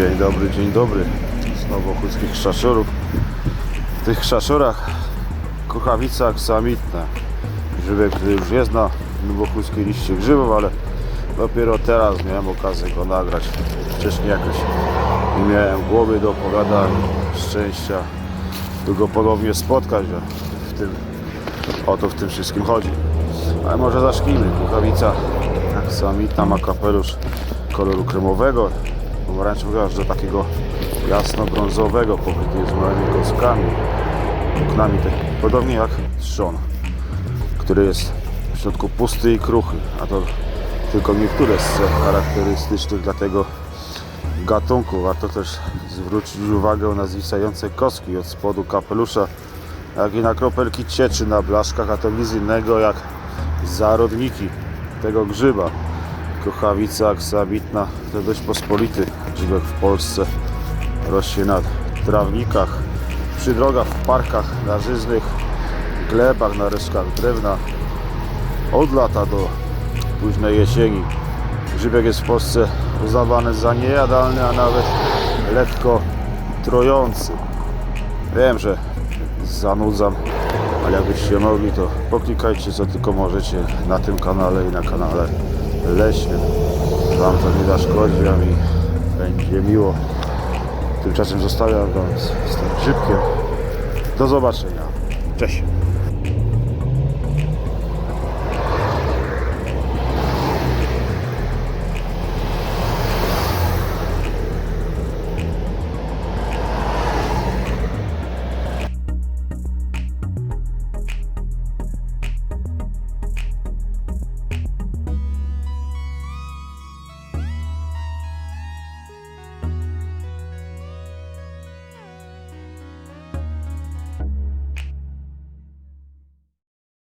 Dzień dobry, dzień dobry. Znowu ochódzkich krzaszorów. W tych krzaszorach kuchawica aksamitna. Grzybek, który już jest na nowochódzkiej liście grzybów, ale dopiero teraz miałem okazję go nagrać. Wcześniej jakoś nie miałem głowy do opowiadania, szczęścia, by go ponownie spotkać. W tym, o to w tym wszystkim chodzi. Ale może zacznijmy. Kuchawica aksamitna ma kapelusz koloru kremowego, pomarańczowego aż do takiego jasno-brązowego, pokryty jest małymi kostkami, oknami, tak podobnie jak trzon, który jest w środku pusty i kruchy, a to tylko niektóre z cech charakterystycznych dla tego gatunku. Warto też zwrócić uwagę na zwisające kostki od spodu kapelusza, jak i na kropelki cieczy na blaszkach, a to nic innego jak zarodniki tego grzyba. Kochawica aksabitna to dość pospolity grzybek w Polsce. Rośnie na trawnikach, przy drogach, w parkach, na żyznych glebach, na resztkach drewna. Od lata do późnej jesieni. Grzybek jest w Polsce uznawany za niejadalny, a nawet lekko trojący. Wiem, że zanudzam, ale jakbyście mogli, to poklikajcie co tylko możecie na tym kanale i na kanale leśnym. Wam to nie zaszkodzi, a mi będzie miło. Tymczasem zostawiam Was z tym grzybkiem. Do zobaczenia. Cześć.